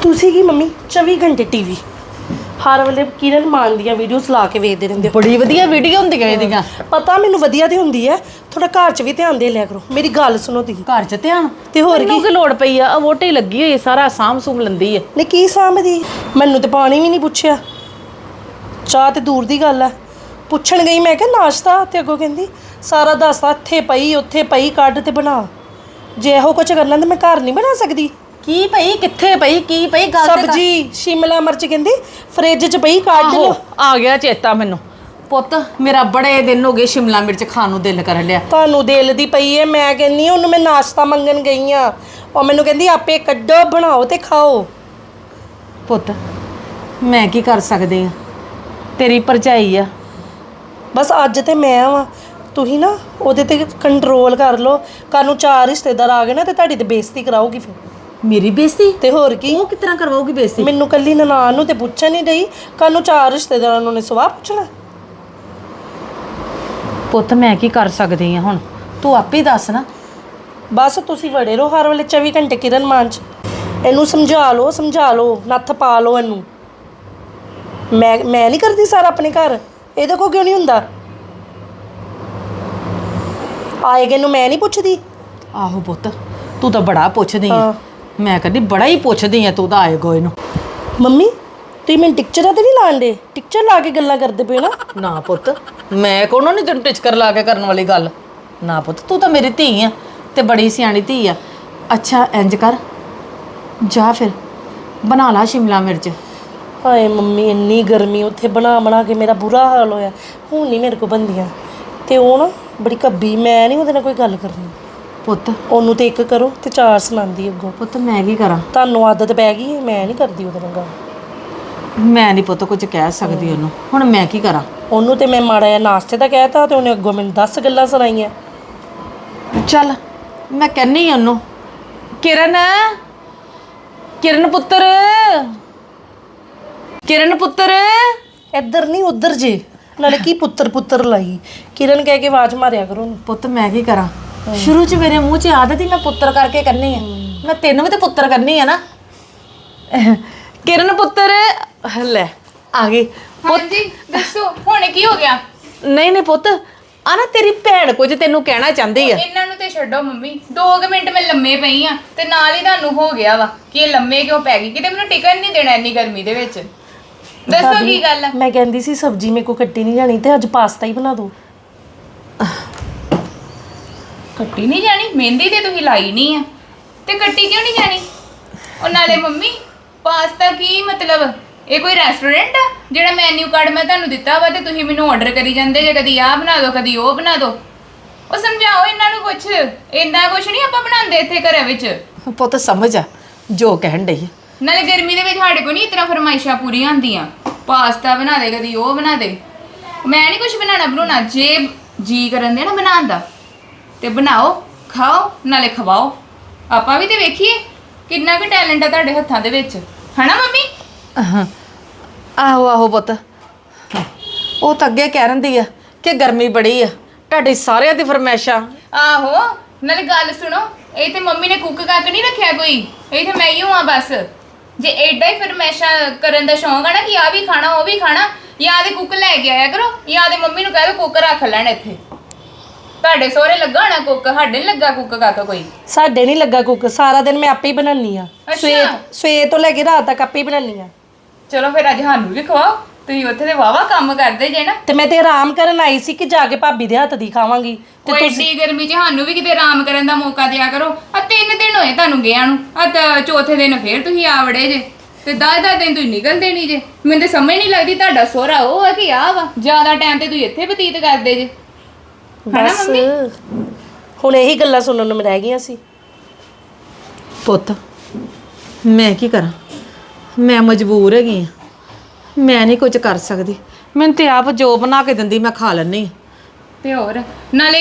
S2: ਤੁਸੀਂ ਕੀ ਮੰਮੀ 24 ਘੰਟੇ ਟੀਵੀ? ਹਰ ਵੇਲੇ ਕਿਰਨ ਮਾਨ ਦੀਆਂ ਵੀਡੀਓਜ਼ ਲਾ ਕੇ ਵੇਖਦੇ ਰਹਿੰਦੇ ਹੋ।
S4: ਬੜੀ ਵਧੀਆ ਵੀਡੀਓ ਹੁੰਦੀਆਂ ਇਹਦੀਆਂ।
S2: ਪਤਾ ਮੈਨੂੰ ਵਧੀਆ ਤੇ ਹੁੰਦੀ ਹੈ ਥੋੜਾ ਘਰ 'ਚ ਵੀ ਧਿਆਨ ਦੇ ਲਿਆ ਕਰੋ। ਮੇਰੀ ਗੱਲ ਸੁਣੋ ਤੁਸੀਂ।
S4: ਘਰ 'ਚ ਧਿਆਨ?
S2: ਤੇ ਹੋਰ
S4: ਮੈਨੂੰ
S2: ਕੀ?
S4: ਕੀ ਲੋੜ ਪਈ ਆ? ਆ ਵੋਟੀ ਲੱਗੀ ਹੋਈ ਸਾਰਾ ਸਾਂਭ ਸੂਮ ਲੰਦੀ ਹੈ
S2: ਨੇ ਕੀ ਸਾਂਭਦੀ ਮੈਨੂੰ ਤੇ ਪਾਣੀ ਵੀ ਨਹੀਂ ਪੁੱਛਿਆ। ਚਾਹ ਤੇ ਦੂਰ ਦੀ ਗੱਲ ਹੈ ਪੁੱਛਣ ਗਈ ਮੈਂ ਕਿਹਾ ਨਾਸ਼ਤਾ ਤੇ ਅੱਗੋਂ ਕਹਿੰਦੀ ਸਾਰਾ ਦੱਸਦਾ ਇੱਥੇ ਪਈ ਉੱਥੇ ਪਈ ਕੱਢ ਤੇ ਬਣਾ। ਜੇ ਇਹੋ ਕੁਝ ਕਰਨਾ ਤੇ ਮੈਂ ਘਰ ਨਹੀਂ ਬਣਾ ਸਕਦੀ।
S4: ਕੀ ਪਈ ਕਿੱਥੇ ਪਈ ਕੀ ਪਈ ਗੱਲ ਤੇ ਕਰ।
S2: ਸਬਜੀ ਸ਼ਿਮਲਾ ਮਿਰਚ ਕਹਿੰਦੀ ਫ੍ਰਿਜ 'ਚ ਪਈ ਕੱਢ
S4: ਆਹੋ
S2: ਲਓ।
S4: ਆ ਗਿਆ ਚੇਤਾ ਮੈਨੂੰ। ਪੁੱਤ ਮੇਰਾ ਬੜੇ ਦਿਨ ਹੋ ਗਏ ਸ਼ਿਮਲਾ ਮਿਰਚ ਖਾਣ ਨੂੰ ਦਿਲ ਕਰ ਲਿਆ।
S2: ਤੁਹਾਨੂੰ ਦਿਲ ਦੀ ਪਈ ਹੈ ਮੈਂ ਕਹਿੰਨੀ ਉਹਨੂੰ ਮੈਂ ਨਾਸ਼ਤਾ ਮੰਗਣ ਗਈ ਆ। ਉਹ ਮੈਨੂੰ ਕਹਿੰਦੀ ਆਪੇ ਕੱਢੋ ਬਣਾਓ ਤੇ ਖਾਓ।
S4: ਪੁੱਤ ਮੈਂ ਕੀ ਕਰ ਸਕਦੀ ਆ? ਤੇਰੀ ਭਰਜਾਈ ਆ।
S2: ਬਸ ਅੱਜ ਤੇ ਮੈਂ ਵਾਂ ਤੁਸੀਂ ਨਾ ਉਹਦੇ ਤੇ ਕੰਟਰੋਲ ਕਰ ਲਓ। ਕੱਲ ਨੂੰ ਚਾਰ ਰਿਸ਼ਤੇਦਾਰ ਆ ਗਏ ਨਾ ਤੇ ਤੁਹਾਡੀ ਤੇ ਬੇਇੱਜ਼ਤੀ ਕਰਾਉਗੀ ਫਿਰ।
S4: ਮੇਰੀ ਬੇਇੱਜ਼ਤੀ?
S2: ਤੇ ਹੋਰ ਕੀ?
S4: ਉਹ ਕਿਸ ਤਰ੍ਹਾਂ ਕਰਵਾਉਗੀ ਬੇਇੱਜ਼ਤੀ?
S2: ਮੈਨੂੰ ਕੱਲੀ ਨਨਾਣ ਨੂੰ ਤੇ ਪੁੱਛਣ ਨਹੀਂ ਰਹੀ ਕੱਲ ਨੂੰ ਚਾਰ ਰਿਸ਼ਤੇਦਾਰਾਂ ਨੂੰ ਨੇ ਸਵਾਹ ਪੁੱਛਣਾ।
S4: ਪੁੱਤ ਮੈਂ ਕੀ ਕਰ ਸਕਦੀ ਆ ਹੁਣ? ਤੂੰ ਆਪੇ ਹੀ ਦੱਸ ਨਾ।
S2: ਬਸ ਤੁਸੀਂ ਵੜੇ ਰਹੋ ਹਰ ਵੇਲੇ 24 ਘੰਟੇ ਕਿਰਨ ਮਾਨ ਚ। ਇਹਨੂੰ ਸਮਝਾ ਲਓ ਸਮਝਾ ਲਓ ਨੱਥ ਪਾ ਲਓ ਇਹਨੂੰ। ਮੈਂ ਮੈਂ ਨਹੀਂ ਕਰਦੀ ਸਾਰਾ ਆਪਣੇ ਘਰ। ਇਹਦੇ ਕੋ ਕਿਉਂ ਨਹੀਂ ਹੁੰਦਾ? ਆਏਗੇ ਨੂੰ ਮੈਂ ਨਹੀਂ ਪੁੱਛਦੀ।
S4: ਆਹੋ ਪੁੱਤ ਤੂੰ ਤਾਂ ਬੜਾ ਪੁੱਛਦੀ ਆ।
S2: ਹਾਂ।
S4: ਮੈਂ ਕਹਿੰਦੀ ਬੜਾ ਹੀ ਪੁੱਛਦੀ ਆ ਤੂੰ ਤਾਂ ਆਏ ਗੋਏ ਨੂੰ।
S2: ਮੰਮੀ ਤੁਸੀਂ ਮੈਨੂੰ ਟਿਕਚਰਾਂ ਤੇ ਨਹੀਂ ਲਾਣਦੇ ਟਿਕਚਰ ਲਾ ਕੇ ਗੱਲਾਂ ਕਰਦੇ ਪਏ ਨਾ?
S4: ਨਾ ਪੁੱਤ ਮੈਂ ਕੋਣੋਂ ਨਹੀਂ ਤੈਨੂੰ ਟਿਚਕਰ ਲਾ ਕੇ ਕਰਨ ਵਾਲੀ ਗੱਲ? ਨਾ ਪੁੱਤ ਤੂੰ ਤਾਂ ਮੇਰੀ ਧੀ ਆ ਤੇ ਬੜੀ ਸਿਆਣੀ ਧੀ ਆ। ਅੱਛਾ ਇੰਜ ਕਰ ਜਾ ਫਿਰ ਬਣਾ ਲਾ ਸ਼ਿਮਲਾ ਮਿਰਚ।
S2: ਹਾਏ ਮੰਮੀ ਇੰਨੀ ਗਰਮੀ ਉੱਥੇ ਬਣਾ ਬਣਾ ਕੇ ਮੇਰਾ ਬੁਰਾ ਹਾਲ ਹੋਇਆ। ਹੁਣ ਨਹੀਂ ਮੇਰੇ ਕੋ ਬੰਦੀਆਂ। ਤੇ ਉਹ ਨਾ ਬੜੀ ਕੱਬੀ ਮੈਂ ਨਹੀਂ ਉਹਦੇ ਨਾਲ ਕੋਈ ਗੱਲ ਕਰਨੀ।
S4: ਪੁੱਤ।
S2: ਉਹਨੂੰ ਤੇ ਇੱਕ ਕਰੋ ਤੇ ਚਾਰ ਸੁਣਾਉਂਦੀ ਅੱਗੋਂ।
S4: ਪੁੱਤ ਮੈਂ ਕੀ ਕਰਾਂ?
S2: ਤੁਹਾਨੂੰ ਆਦਤ ਪੈ ਗਈ ਹੈ ਮੈਂ ਨਹੀਂ ਕਰਦੀ ਉਹਦੇ ਨਾਲ ਗੱਲ।
S4: ਮੈਂ ਨਹੀਂ ਪੁੱਤ ਕੁਝ ਕਹਿ ਸਕਦੀ ਉਹਨੂੰ। ਹੁਣ ਮੈਂ ਕੀ ਕਰਾਂ?
S2: ਉਹਨੂੰ ਤੇ ਮੈਂ ਮਾੜਾ ਜਿਹਾ ਨਾਸ਼ਤੇ ਦਾ ਕਹਿਤਾ ਤੇ ਉਹਨੇ ਅੱਗੋਂ ਮੈਨੂੰ 10 ਗੱਲਾਂ ਸੁਣਾਈਆਂ।
S4: ਚੱਲ ਮੈਂ ਕਹਿੰਨੀ ਆ ਉਹਨੂੰ। ਕਿਰਨ ਕਿਰਨ ਪੁੱਤਰ। ਕਿਰਨ ਪੁੱਤਰ।
S2: ਇੱਧਰ ਨਹੀਂ ਉੱਧਰ ਜੇ। ਨਾਲੇ ਕੀ ਪੁੱਤਰ ਪੁੱਤਰ ਲਾਈ। ਕਿਰਨ ਕਹਿ ਕੇ ਆਵਾਜ਼ ਮਾਰਿਆ ਕਰੋ ਉਹਨੂੰ।
S4: ਪੁੱਤ ਮੈਂ ਕੀ ਕਰਾਂ? ਸ਼ੁਰੂ ਚ ਮੇਰੇ ਮੂੰਹ 'ਚ ਆਦਤ ਹੀ ਮੈਂ ਪੁੱਤਰ ਕਰਕੇ ਕਰਨੀ ਆ। ਮੈਂ ਤੈਨੂੰ ਵੀ ਤੇ ਪੁੱਤਰ ਕਰਨੀ ਆ ਨਾ। ਕਿਰਨ ਪੁੱਤਰ ਲੈ ਆ ਗਈ।
S5: ਹਾਂਜੀ ਦੱਸੋ ਹੁਣ ਕੀ ਹੋ ਗਿਆ?
S4: ਨਹੀਂ ਨਹੀਂ ਪੁੱਤ ਆ ਨਾ ਤੇਰੀ ਭੈਣ ਕੁਝ ਤੈਨੂੰ ਕਹਿਣਾ ਚਾਹੁੰਦੀ ਆ।
S5: ਇਹਨਾਂ ਨੂੰ ਤੇ ਛੱਡੋ ਮੰਮੀ। 2 ਮਿੰਟ ਮੈਂ ਲੰਮੇ ਪਈ ਆ ਤੇ ਨਾਲ ਹੀ ਤੁਹਾਨੂੰ ਹੋ ਗਿਆ ਵਾ ਕਿ ਇਹ ਲੰਮੇ ਕਿਉਂ ਪੈ ਗਈ? ਕਿਤੇ ਮੈਨੂੰ ਟਿਕਣ ਨਹੀਂ ਦੇਣਾ ਇੰਨੀ ਗਰਮੀ ਦੇ ਵਿੱਚ। ਦੱਸੋ ਕੀ ਗੱਲ ਆ?
S2: ਮੈਂ ਕਹਿੰਦੀ ਸੀ ਸਬਜ਼ੀ ਮੇਰੇ ਕੋ ਕੱਟੀ ਨਹੀਂ ਜਾਣੀ ਤੇ ਅੱਜ ਪਾਸਤਾ ਹੀ ਬਣਾ ਦਿਓ
S5: ਕੱਟੀ ਨਹੀਂ ਜਾਣੀ ਮਹਿੰਦੀ ਤੇ ਤੁਸੀਂ ਲਾਈ ਨਹੀਂ ਆ। ਤੇ ਕੱਟੀ ਕਿਉਂ ਨਹੀਂ ਜਾਣੀ? ਉਹ ਨਾਲੇ ਮੰਮੀ ਪਾਸਤਾ ਕੀ ਮਤਲਬ? ਇਹ ਕੋਈ ਰੈਸਟੋਰੈਂਟ ਆ? ਜਿਹੜਾ ਮੈਨੂ ਕਾਰਡ ਮੈਂ ਤੁਹਾਨੂੰ ਦਿੱਤਾ ਵਾ ਤੇ ਤੁਸੀਂ ਮੈਨੂੰ ਆਰਡਰ ਕਰੀ ਜਾਂਦੇ ਜੇ ਕਦੀ ਆਹ ਬਣਾ ਦਿਓ ਕਦੀ ਉਹ ਬਣਾ ਦਿਓ ਉਹ ਸਮਝਾਓ ਇਹਨਾਂ ਨੂੰ ਕੁਛ। ਇੰਨਾ ਕੁਛ ਨਹੀਂ ਆਪਾਂ ਬਣਾਉਂਦੇ ਇੱਥੇ ਘਰਾਂ ਵਿੱਚ।
S4: ਪੁੱਤ ਸਮਝ ਆ ਜੋ ਕਹਿਣ ਡਈ ਆ।
S5: ਨਾਲੇ ਗਰਮੀ ਦੇ ਵਿੱਚ ਸਾਡੇ ਕੋਲ ਨਹੀਂ ਇਤਨਾ ਫਰਮਾਇਸ਼ਾਂ ਪੂਰੀਆਂ ਹੁੰਦੀਆਂ। ਪਾਸਤਾ ਬਣਾ ਦੇ ਕਦੀ ਉਹ ਬਣਾ ਦੇ। ਮੈਂ ਨਹੀਂ ਕੁਝ ਬਣਾਉਣਾ ਬਣਾਉਣਾ। ਜੇ ਜੀ ਕਰਨ ਦੇ ਨਾ ਬਣਾਉਣ ਦਾ। ਤੇ ਬਣਾਓ ਖਾਓ ਨਾਲੇ ਖਵਾਓ। ਆਪਾਂ ਵੀ ਤੇ ਵੇਖੀਏ ਕਿੰਨਾ ਕੁ ਟੈਲੈਂਟ ਆ ਤੁਹਾਡੇ ਹੱਥਾਂ ਦੇ ਵਿੱਚ। ਹਨਾ ਮੰਮੀ?
S4: ਅਹਾਂ। ਆਹੋ ਆਹੋ ਪੁੱਤ। ਉਹ ਤਾਂ ਅੱਗੇ ਕਹਿ ਰੰਦੀ ਆ ਕਿ ਗਰਮੀ ਬੜੀ ਆ। ਤੁਹਾਡੀ ਸਾਰਿਆਂ ਦੀ ਫਰਮੈਸ਼ਾਂ
S5: ਆਹੋ ਨਾਲੇ ਗੱਲ ਸੁਣੋ ਇਹ ਤੇ ਮੰਮੀ ਨੇ ਕੁੱਕ ਕੱਕ ਨਹੀਂ ਰੱਖਿਆ ਕੋਈ। ਇਹ ਤੇ ਮੈਂ ਹੀ ਹਾਂ ਬਸ। ਜੇ ਐਡਾ ਹੀ ਫਰਮੈਸ਼ਾਂ ਕਰਨ ਦਾ ਸ਼ੌਂਕ ਆ ਨਾ ਕਿ ਆ ਵੀ ਖਾਣਾ ਉਹ ਵੀ ਖਾਣਾ ਜਾਂ ਤੇ ਕੁੱਕ ਲੈ ਕੇ ਆਇਆ ਕਰੋ ਜਾਂ ਤੇ ਮੰਮੀ ਨੂੰ ਕਹਿ ਦੋ ਕੁੱਕ ਰੱਖ ਲੈਣ ਇੱਥੇ। ਤੁਹਾਡੇ ਸਹੁਰੇ ਲੱਗਾ ਹੋਣਾ ਕੁੱਕ? ਸਾਡੇ ਨਹੀਂ ਲੱਗਾ ਕੁੱਕ ਕੱਕ ਕੋਈ?
S2: ਸਾਡੇ ਨਹੀਂ ਲੱਗਾ ਕੁੱਕ ਸਾਰਾ ਦਿਨ ਮੈਂ ਆਪੇ ਹੀ ਬਣਾਉਣੀ ਆ। ਸਵੇਰ ਸਵੇਰ ਤੋਂ ਲੈ ਕੇ ਰਾਤ ਤੱਕ ਆਪੇ ਹੀ ਬਣਾਉਣੀ ਆ
S5: ਚਲੋ ਫਿਰ ਅੱਜ ਸਾਨੂੰ ਵੀ ਖਵਾਓ। ਤੁਸੀਂ ਉੱਥੇ ਤੇ ਵਾਵਾ ਕੰਮ ਕਰਦੇ ਜੇ ਨਾ।
S2: ਤੇ ਮੈਂ ਤੇ ਆਰਾਮ ਕਰਨ ਆਈ ਸੀ ਕਿ ਜਾ ਕੇ ਭਾਬੀ ਦੇ ਹੱਥ ਦੀ ਖਾਵਾਂਗੀ। ਤੇ
S5: ਕੋਈ ਏਡੀ ਗਰਮੀ 'ਚ ਸਾਨੂੰ ਵੀ ਕਿਤੇ ਆਰਾਮ ਕਰਨ ਦਾ ਮੌਕਾ ਦਿਆ ਕਰੋ। ਆ ਤਿੰਨ ਦਿਨ ਹੋਏ ਤੁਹਾਨੂੰ ਗਿਆ ਨੂੰ। ਆ ਤਾਂ ਚੌਥੇ ਦਿਨ ਫੇਰ ਤੁਸੀਂ ਆ ਵੜੇ ਜੇ। ਤੇ ਦਸ ਦਸ ਦਿਨ ਤੁਸੀਂ ਨਿਕਲਦੇ ਨਹੀਂ ਜੇ। ਮੈਨੂੰ ਤੇ ਸਮਝ ਨਹੀਂ ਲੱਗਦੀ ਤੁਹਾਡਾ ਸੋਹਰਾ ਉਹ ਆ ਕਿ ਆ ਵਾ। ਜ਼ਿਆਦਾ ਟਾਈਮ ਤੇ ਤੁਸੀਂ ਇੱਥੇ ਬਤੀਤ ਕਰਦੇ ਜੇ। ਹਨਾ
S2: ਬਸ।
S5: ਮੰਮੀ?
S2: ਹੁਣ ਇਹੀ ਗੱਲਾਂ ਸੁਣਨ ਨੂੰ ਮੈਂ ਰਹਿ ਗਈਆਂ ਸੀ।
S4: ਪੁੱਤ ਮੈਂ ਕੀ ਕਰਾਂ? ਮੈਂ ਮਜਬੂਰ ਹੈਗੀ ਆ। ਮੈਂ ਨਹੀਂ ਕੁਝ ਕਰ ਸਕਦੀ। ਮੈਨੂੰ ਤੇ ਆਪ ਜੋ ਬਣਾ ਕੇ ਦਿੰਦੀ ਮੈਂ ਖਾ ਲੈਣੀ
S5: ਤੇ ਹੋਰ ਨਾਲੇ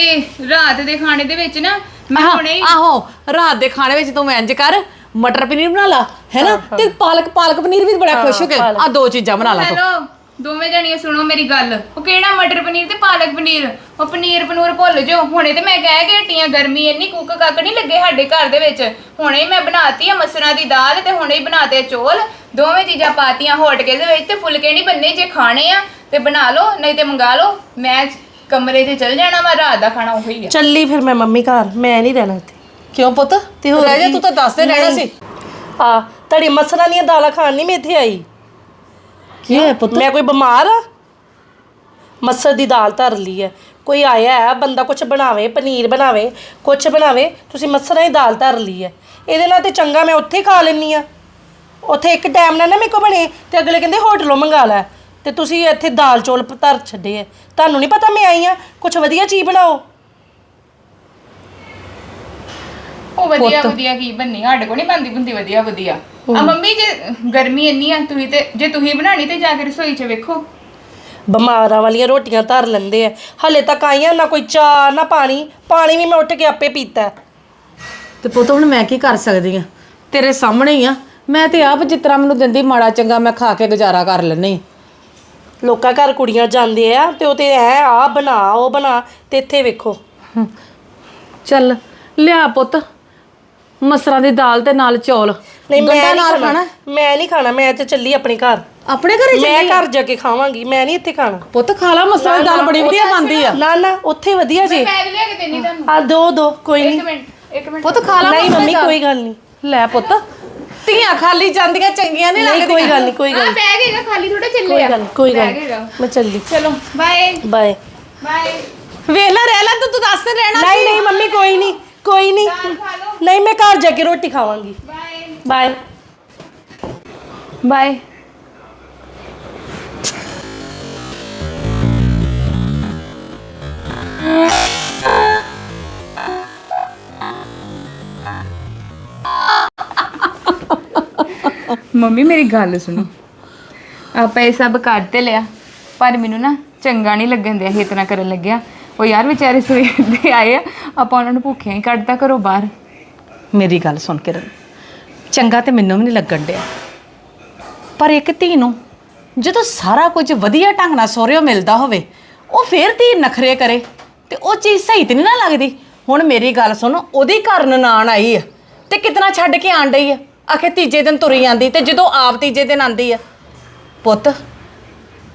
S5: ਰਾਤ ਦੇ ਖਾਣੇ ਦੇ ਵਿੱਚ ਨਾ ਮੈਂ ਹੁਣੇ ਹੀ-
S4: ਆਹੋ ਰਾਤ ਦੇ ਖਾਣੇ ਵਿੱਚ ਤੂੰ ਇੰਜ ਕਰ ਮਟਰ ਪਨੀਰ ਬਣਾ ਲਾ ਹੈਨਾ ਤੇ ਪਾਲਕ ਪਾਲਕ ਪਨੀਰ ਵੀ ਬੜਾ ਖੁਸ਼ ਹੋ ਕੇ ਆ ਦੋ ਚੀਜ਼ਾਂ ਬਣਾ ਲਾ ਤੂੰ।
S5: ਹੈਲੋ ਦੋਵੇਂ ਜਣੀਆਂ ਸੁਣੋ ਮੇਰੀ ਗੱਲ। ਉਹ ਕਿਹੜਾ ਮਟਰ ਪਨੀਰ ਤੇ ਪਾਲਕ ਪਨੀਰ? ਉਹ ਪਨੀਰ ਪਨੂਰ ਭੁੱਲ ਜਾਓ। ਹੁਣੇ ਤੇ ਮੈਂ ਕਹਿ ਕੇ ਹਟੀਆਂ ਗਰਮੀ ਇੰਨੀ ਕੁੱਕ ਕੱਕ ਨਹੀਂ ਲੱਗੇ ਸਾਡੇ ਘਰ ਦੇ ਵਿੱਚ। ਹੁਣੇ ਮੈਂ ਬਣਾਤੀ ਆ ਮਸਰਾਂ ਦੀ ਦਾਲ ਤੇ ਹੁਣੇ ਹੀ ਬਣਾਤੇ ਚੋਲ। ਦੋਵੇਂ ਚੀਜ਼ਾਂ ਪਾਤੀਆਂ ਹੋਟ ਕੇ ਦੇ ਵਿੱਚ ਤੇ ਫੁਲਕੇ ਨਹੀਂ ਬੰਨੇ ਜੇ ਖਾਣੇ ਆ ਤੇ ਬਣਾ ਲਓ ਨਹੀਂ ਤੇ ਮੰਗਾ ਲਓ। ਮੈਂ ਕਮਰੇ 'ਚ ਚਲ ਜਾਣਾ ਵਾ ਰਾਤ ਦਾ ਖਾਣਾ ਉਹੀ ਆ।
S2: ਚੱਲੀ ਫਿਰ ਮੈਂ ਮੰਮੀ ਘਰ ਮੈਂ ਨਹੀਂ ਰਹਿਣਾ ਇੱਥੇ।
S4: ਕਿਉਂ ਪੁੱਤ?
S2: ਤੇ ਹੋਰ
S4: ਰਹਿ ਜਾ? ਤੂੰ ਤਾਂ ਦੱਸ ਦੇ ਰਹਿਣਾ। ਸੀ।
S2: ਆ ਤੁਹਾਡੀ ਮਸਰਾਂ ਦੀਆਂ ਦਾਲਾਂ ਖਾਣ ਨਹੀਂ ਮੈਂ ਇੱਥੇ ਆਈ।
S4: ਕੀ ਹੈ ਪੁੱਤ
S2: ਮੈਂ ਕੋਈ ਬਿਮਾਰ ਆ? ਮਸਰ ਦੀ ਦਾਲ ਧਰ ਲਈ ਹੈ ਕੋਈ ਆਇਆ ਹੈ ਬੰਦਾ ਕੁਝ ਬਣਾਵੇ ਪਨੀਰ ਬਣਾਵੇ ਕੁਝ ਬਣਾਵੇ ਤੁਸੀਂ ਮਸਰਾਂ ਦੀ ਦਾਲ ਧਰ ਲਈ ਹੈ ਇਹਦੇ ਨਾਲ ਤੇ ਚੰਗਾ ਮੈਂ ਉੱਥੇ ਹੀ ਖਾ ਲੈਣੀ ਆ। ਉੱਥੇ ਇੱਕ ਟਾਈਮ ਨਾਲ ਨਾ ਮੇਰੇ ਕੋ ਬਣੇ ਤੇ ਅਗਲੇ ਕਹਿੰਦੇ ਹੋਟਲੋਂ ਮੰਗਾ ਲੈ। ਤੇ ਤੁਸੀਂ ਇੱਥੇ ਦਾਲ ਚੌਲ ਧਰ ਛੱਡੇ ਆ ਤੁਹਾਨੂੰ ਨਹੀਂ ਪਤਾ ਮੈਂ ਆਈ ਆ ਕੁਝ ਵਧੀਆ ਚੀਜ਼ ਬਣਾਓ।
S5: ਉਹ ਵਧੀਆ ਵਧੀਆ ਕੀ ਬੰਨੀ ਸਾਡੇ ਕੋਲ ਨਹੀਂ ਬੰਦੀ ਬੰਦੀ ਵਧੀਆ ਵਧੀਆ। ਆ ਮੰਮੀ ਜੇ ਗਰਮੀ ਇੰਨੀ ਆ ਤੁਸੀਂ ਤੇ ਜੇ ਤੁਸੀਂ ਬਣਾਣੀ ਤੇ ਜਾ ਕੇ ਰਸੋਈ 'ਚ ਵੇਖੋ।
S2: ਬਿਮਾਰਾਂ ਵਾਲੀਆਂ ਰੋਟੀਆਂ ਧਰ ਲੈਂਦੇ ਆ। ਹਲੇ ਤੱਕ ਆਈਆਂ ਨਾ ਕੋਈ ਚਾਹ ਨਾ ਪਾਣੀ। ਪਾਣੀ ਵੀ ਮੈਂ ਉੱਠ ਕੇ ਆਪੇ ਪੀਤਾ। ਹੈ।
S4: ਤੇ ਪੁੱਤ ਹੁਣ ਮੈਂ ਕੀ ਕਰ ਸਕਦੀ ਆ? ਤੇਰੇ ਸਾਹਮਣੇ ਹੀ ਆ। ਮੈਂ ਤੇ ਆਪ ਜਿਸ ਤਰ੍ਹਾਂ ਮੈਨੂੰ ਦਿੰਦੀ ਮਾੜਾ ਚੰਗਾ ਮੈਂ ਖਾ ਕੇ ਗੁਜ਼ਾਰਾ ਕਰ ਲੈਣੀ
S2: ਲੋਕਾਂ ਘਰ ਕੁੜੀਆਂ ਜਾਂਦੇ ਆ ਤੇ ਉਹ ਤੇ ਐ ਆ ਬਣਾ ਉਹ ਬਣਾ ਤੇ ਇੱਥੇ ਵੇਖੋ।
S4: ਚੱਲ ਲਿਆ ਪੁੱਤ। ਮਸਰਾਂ ਦੀ ਦਾਲ ਤੇ ਨਾਲ ਚੌਲ।
S2: ਨਹੀਂ ਮੈਂ ਨਹੀਂ
S4: ਨਾਲ
S2: ਖਾਣਾ। ਮੈਂ ਨਹੀਂ ਖਾਣਾ ਮੈਂ ਤੇ ਚੱਲੀ ਆਪਣੇ ਘਰ।
S4: ਆਪਣੇ ਘਰੇ
S2: ਮੈਂ ਘਰ ਜਾ ਕੇ ਖਾਵਾਂਗੀ ਮੈਂ ਨਹੀਂ ਇੱਥੇ ਖਾਣਾ।
S4: ਪੁੱਤ ਖਾ ਲਾ ਮਸਰਾਂ ਦੀ ਦਾਲ ਬੜੀ ਵਧੀਆ ਬਣਦੀ ਆ।
S2: ਨਾ ਨਾ ਉੱਥੇ ਵਧੀਆ ਜੀ।
S5: ਮੈਂ ਵੀ ਲਿਆ ਕੇ ਦੇਣੀ ਤੁਹਾਨੂੰ।
S2: ਆ ਦੋ ਦੋ ਕੋਈ ਨਹੀਂ।
S5: ਇੱਕ ਮਿੰਟ ਇੱਕ ਮਿੰਟ।
S4: ਪੁੱਤ ਖਾ ਲਾ
S2: ਨਹੀਂ ਮੰਮੀ। ਕੋਈ ਗੱਲ ਨਹੀਂ।
S4: ਲੈ ਪੁੱਤ ਧੀਆਂ ਖਾਲੀ ਜਾਂਦੀਆਂ ਚੰਗੀਆਂ ਨਹੀਂ ਲੱਗਦੀਆਂ।
S2: ਕੋਈ ਗੱਲ ਨਹੀਂ ਕੋਈ ਗੱਲ
S5: ਆ
S2: ਨੀ,
S5: ਬੈਗ ਹੈਗਾ ਖਾਲੀ ਥੋੜਾ ਚੱਲੇ
S2: ਕੋਈ
S5: ਆ।
S2: ਗੱਲ ਨੀ, ਕੋਈ ਗੱਲ ਨੀ।
S5: ਹੈਗਾ।
S2: ਮੈਂ ਚੱਲੀ।
S5: ਚਲੋ ਬਾਏ
S2: ਬਾਏ
S5: ਬਾਏ
S4: ਵੇਖ ਲੈ ਰਹਿ ਲੈ ਤੂੰ ਤੂੰ ਦੱਸ ਤੇ ਰਹਿਣਾ
S2: ਨਹੀਂ ਨਹੀਂ ਮੰਮੀ ਕੋਈ ਨਹੀਂ ਕੋਈ ਨਹੀਂ।
S5: ਦਾਲ ਖਾ ਲਓ।
S2: ਨਹੀਂ ਮੈਂ ਘਰ ਜਾ ਕੇ ਰੋਟੀ ਖਾਵਾਂਗੀ।
S5: ਬਾਏ
S2: ਬਾਏ
S5: ਬਾਏ ਮੰਮੀ ਮੇਰੀ ਗੱਲ ਸੁਣੋ। ਆਪਾਂ ਇਹ ਸਭ ਕਰ ਤੇ ਲਿਆ। ਪਰ ਮੈਨੂੰ ਨਾ ਚੰਗਾ ਨਹੀਂ ਲੱਗਣ ਦਿਆ ਇਹ ਤਰ੍ਹਾਂ ਕਰਨ ਲੱਗਿਆ। ਉਹ ਯਾਰ ਵਿਚਾਰੇ ਸਵੇਰ ਦੇ ਆਏ ਆ ਆਪਾਂ ਉਹਨਾਂ ਨੂੰ ਭੁੱਖਿਆਂ ਹੀ ਕੱਢਦਾ ਕਰੋ ਬਾਹਰ।
S4: ਮੇਰੀ ਗੱਲ ਸੁਣ ਕੇ ਚੰਗਾ ਤੇ ਮੈਨੂੰ ਵੀ ਨਹੀਂ ਲੱਗਣ ਡਿਆ। ਪਰ ਇੱਕ ਧੀ ਨੂੰ ਜਦੋਂ ਸਾਰਾ ਕੁਝ ਵਧੀਆ ਢੰਗ ਨਾਲ ਸਹੁਰਿਓ ਮਿਲਦਾ ਹੋਵੇ, ਉਹ ਫੇਰ ਧੀ ਨਖਰੇ ਕਰੇ ਤੇ ਉਹ ਚੀਜ਼ ਸਹੀ ਤੇ ਨਹੀਂ ਨਾ ਲੱਗਦੀ। ਹੁਣ ਮੇਰੀ ਗੱਲ ਸੁਣ, ਉਹਦੀ ਘਰ ਨਨਾਣ ਆਈ ਆ ਤੇ ਕਿਤਨਾ ਛੱਡ ਕੇ ਆਣ ਡਈ ਆ? ਆਖੇ ਤੀਜੇ ਦਿਨ ਤੁਰੀ ਜਾਂਦੀ ਤੇ ਜਦੋਂ ਆਪ ਤੀਜੇ ਦਿਨ ਆਂਦੀ ਆ। ਪੁੱਤ,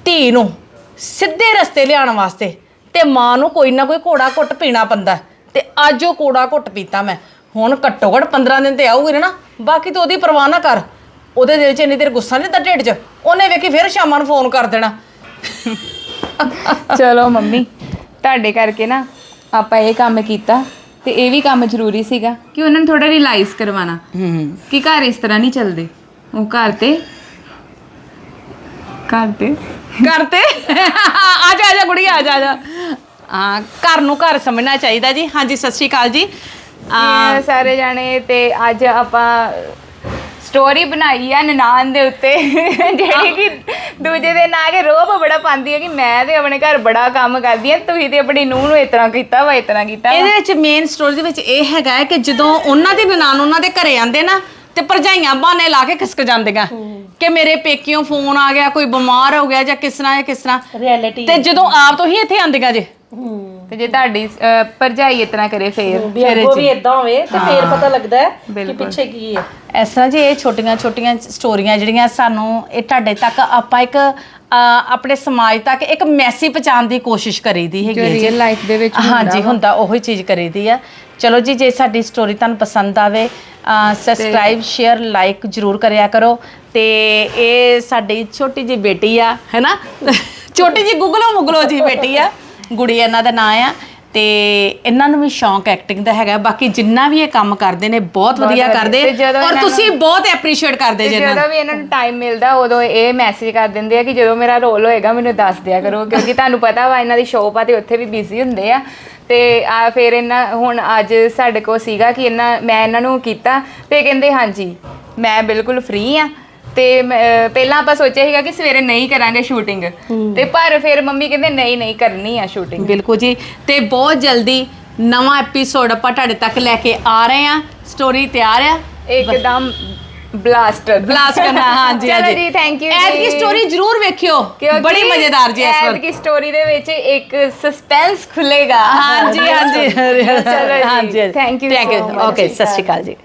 S4: ਧੀ ਨੂੰ ਸਿੱਧੇ ਰਸਤੇ ਲਿਆਉਣ ਵਾਸਤੇ ਤੇ ਮਾਂ ਨੂੰ ਕੋਈ ਨਾ ਕੋਈ ਘੋੜਾ ਘੁੱਟ ਪੀਣਾ ਪੈਂਦਾ। ਤੇ ਅੱਜ ਉਹ ਘੋੜਾ ਘੁੱਟ ਪੀਤਾ ਮੈਂ। ਹੁਣ ਘੱਟੋ ਘੱਟ 15 ਦਿਨ ਤੇ ਆਊਗੀ ਨਾ। ਬਾਕੀ ਤੂੰ ਉਹਦੀ ਪਰਵਾਹ ਨਾ ਕਰ। ਉਹਦੇ ਦਿਲ 'ਚ ਇੰਨੀ ਤੇਰੇ ਗੁੱਸਾ ਨਹੀਂ ਤਾਂ ਢਿੱਡ 'ਚ? ਉਹਨੇ ਵੇਖੀ ਫਿਰ ਸ਼ਾਮਾਂ ਨੂੰ ਫੋਨ ਕਰ ਦੇਣਾ।
S5: ਚਲੋ ਮੰਮੀ ਤੁਹਾਡੇ ਕਰਕੇ ਨਾ ਆਪਾਂ ਇਹ ਕੰਮ ਕੀਤਾ ਤੇ ਇਹ ਵੀ ਕੰਮ ਜ਼ਰੂਰੀ ਸੀਗਾ ਕਿ ਉਹਨਾਂ ਨੂੰ ਥੋੜਾ ਰਿਅਲਾਈਜ਼ ਕਰਵਾਉਣਾ।
S4: ਹੂੰ
S5: ਕਿ ਘਰ ਇਸ ਤਰ੍ਹਾਂ ਨਹੀਂ ਚੱਲਦੇ। ਉਹ ਘਰ ਤੇ ਘਰ ਤੇ
S4: ਕਰਤੇ ਆ ਜਾ ਆ ਜਾ ਕੁੜੀ ਆ ਜਾ ਆ ਜਾ। ਆ ਘਰ ਨੂੰ ਘਰ ਸਮਝਣਾ ਚਾਹੀਦਾ ਜੀ। ਹਾਂਜੀ ਸਤਿ ਸ਼੍ਰੀ ਅਕਾਲ ਜੀ। ਆ
S5: ਸਾਰੇ ਜਾਣੇ ਤੇ ਅੱਜ ਆਪਾਂ ਸਟੋਰੀ ਬਣਾਈ ਆ ਨਨਾਨ ਦੇ ਉੱਤੇ। ਜਿਹੜੀ ਕਿ ਦੂਜੇ ਦੇ ਨਾਂ ਕੇ ਰੋਬ ਬੜਾ ਪਾਉਂਦੀ ਹੈ ਕਿ ਮੈਂ ਤੇ ਆਪਣੇ ਘਰ ਬੜਾ ਕੰਮ ਕਰਦੀ ਆ ਤੁਸੀਂ ਤੇ ਆਪਣੀ ਨੂੰਹ ਨੂੰ ਤਰ੍ਹਾਂ ਕੀਤਾ ਵਾ ਤਰ੍ਹਾਂ ਕੀਤਾ।
S4: ਇਹਦੇ ਵਿੱਚ ਮੇਨ ਸਟੋਰੀ ਦੇ ਵਿੱਚ ਇਹ ਹੈਗਾ ਕਿ ਜਦੋਂ ਉਹਨਾਂ ਦੀ ਨਨਾਣ ਉਹਨਾਂ ਦੇ ਘਰੇ ਆਂਦੇ ਨਾ ਤੇ ਭਰਜਾਈਆਂ ਬਹਾਨੇ ਲਾ ਕੇ ਖਿਸਕ ਜਾਂਦੀਆਂ। ਕਿ ਮੇਰੇ ਪੇਕਿਓਂ ਫੋਨ ਆ ਗਿਆ ਕੋਈ ਬਿਮਾਰ ਹੋ ਗਿਆ ਜਾਂ ਕਿਸ ਤਰ੍ਹਾਂ ਜਾਂ ਕਿਸ ਤਰ੍ਹਾਂ।
S2: ਰਿਐਲਿਟੀ
S4: ਤੇ ਜਦੋਂ ਆਪ ਤੋਂ ਹੀ ਇੱਥੇ ਆਂਦੀਆਂ ਜੇ।
S5: ਤੇ ਜੇ ਤੁਹਾਡੀ ਅਹ, ਭਰਜਾਈ ਤਰ੍ਹਾਂ ਕਰੇ ਫੇਰ
S2: ਵੀ ਅੱਗੋਂ ਵੀ ਇਦਾਂ ਹੋਵੇ ਤੇ ਫੇਰ ਪਤਾ ਲੱਗਦਾ ਹੈ ਕਿ
S5: ਬਿਲਕੁਲ।
S2: ਪਿੱਛੇ ਕੀ ਹੈ।
S4: ਇਸ ਤਰ੍ਹਾਂ ਜੀ ਇਹ ਛੋਟੀਆਂ ਛੋਟੀਆਂ ਸਟੋਰੀਆਂ ਜਿਹੜੀਆਂ ਸਾਨੂੰ ਇਹ ਤੁਹਾਡੇ ਤੱਕ ਆਪਾਂ ਇੱਕ ਅ, ਆਪਣੇ ਸਮਾਜ ਤੱਕ ਇੱਕ ਮੈਸੇਜ ਪਹੁੰਚਾਉਣ ਦੀ ਕੋਸ਼ਿਸ਼ ਕਰੀਦੀ ਹੈਗੀ
S5: ਜੋ
S4: ਹੈ ਜੀ
S5: ਰੀਅਲ ਲਾਈਫ ਦੇ ਵਿੱਚ
S4: ਹਾਂਜੀ ਹੁੰਦਾ ਉਹੀ ਚੀਜ਼ ਕਰੀਦੀ ਆ। ਚਲੋ ਜੀ ਜੇ ਸਾਡੀ ਸਟੋਰੀ ਤੁਹਾਨੂੰ ਪਸੰਦ ਆਵੇ ਸਬਸਕ੍ਰਾਈਬ ਸ਼ੇਅਰ ਲਾਈਕ ਜਰੂਰ ਕਰਿਆ ਕਰੋ। ਤੇ ਇਹ ਸਾਡੀ ਛੋਟੀ ਜੀ ਬੇਟੀ ਆ ਹੈਨਾ ਛੋਟੀ ਜੀ ਗੁਗਲੋ ਮੁਗਲੋ ਜੀ ਬੇਟੀ ਆ। ਗੁੜੀ ਇਹਨਾਂ ਦਾ ਨਾਂ ਆ ਤੇ ਇਹਨਾਂ ਨੂੰ ਵੀ ਸ਼ੌਂਕ ਐਕਟਿੰਗ ਦਾ ਹੈਗਾ। ਬਾਕੀ ਜਿੰਨਾ ਵੀ ਇਹ ਕੰਮ ਕਰਦੇ ਨੇ ਬਹੁਤ ਵਧੀਆ। ਕਰਦੇ।
S5: ਤੇ ਜਦੋਂ
S4: ਔਰ
S5: ਇਹਨਾਂ
S4: ਤੁਸੀਂ ਬਹੁਤ ਐਪਰੀਸ਼ੀਏਟ ਕਰਦੇ ਜੇ ਇਹਨਾਂ ਨੂੰ।
S5: ਜਦੋਂ ਵੀ ਇਹਨਾਂ ਨੂੰ ਟਾਈਮ ਮਿਲਦਾ ਉਦੋਂ ਇਹ ਮੈਸੇਜ ਕਰ ਦਿੰਦੇ ਆ ਕਿ ਜਦੋਂ ਮੇਰਾ ਰੋਲ ਹੋਏਗਾ ਮੈਨੂੰ ਦੱਸ ਦਿਆ ਕਰੋ। ਕਿਉਂਕਿ ਤੁਹਾਨੂੰ ਪਤਾ ਵਾ ਇਹਨਾਂ ਦੀ ਸ਼ੋਪ ਆ ਤੇ ਉੱਥੇ ਵੀ ਬਿਜ਼ੀ ਹੁੰਦੇ ਆ। ਤੇ ਆ ਫਿਰ ਇਹਨਾਂ ਹੁਣ ਅੱਜ ਸਾਡੇ ਕੋਲ ਸੀਗਾ ਕਿ ਇਹਨਾਂ ਮੈਂ ਇਹਨਾਂ ਨੂੰ ਕੀਤਾ ਤੇ ਕਹਿੰਦੇ ਹਾਂਜੀ ਮੈਂ ਬਿਲਕੁਲ ਫ੍ਰੀ ਆ। ਤੇ ਮੈਂ- ਅਹ ਪਹਿਲਾਂ ਆਪਾਂ ਸੋਚਿਆ ਸੀਗਾ ਕਿ ਸਵੇਰੇ ਨਹੀਂ ਕਰਾਂਗੇ ਸ਼ੂਟਿੰਗ। ਤੇ ਪਰ ਫਿਰ ਮੰਮੀ ਕਹਿੰਦੇ ਨਹੀਂ ਨਹੀਂ ਕਰਨੀ ਆ ਸ਼ੂਟਿੰਗ।
S4: ਬਿਲਕੁਲ ਜੀ। ਤੇ ਬਹੁਤ ਜਲਦੀ ਨਵਾਂ ਐਪੀਸੋਡ ਆਪਾਂ ਤੁਹਾਡੇ ਤੱਕ ਲੈ ਕੇ ਆ ਰਹੇ ਹਾਂ। ਸਟੋਰੀ ਤਿਆਰ ਆ।
S5: ਇੱਕਦਮ ਬਲਾਸਟਰ
S4: ਬਲਾਸਟ ਕਰਨਾ ਹਾਂਜੀ
S5: ਚਲੋ
S4: ਹਾਂਜੀ।
S5: ਜੀ ਥੈਂਕ ਯੂ
S4: ਐਡ ਕੀ ਸਟੋਰੀ ਜ਼ਰੂਰ ਵੇਖਿਓ। ਬੜੀ ਮਜ਼ੇਦਾਰ ਜੀ ਇਸ ਵਾਰ
S5: ਦੀ ਸਟੋਰੀ ਦੇ ਵਿੱਚ ਇੱਕ ਸਸਪੈਂਸ ਖੁੱਲੇਗਾ।
S4: ਹਾਂਜੀ ਹਾਂਜੀ।
S5: ਚਲੋ ਜੀ
S4: ਹਾਂਜੀ
S5: thank you
S4: thank you okay ਸਤਿ ਸ਼੍ਰੀ ਅਕਾਲ ਜੀ।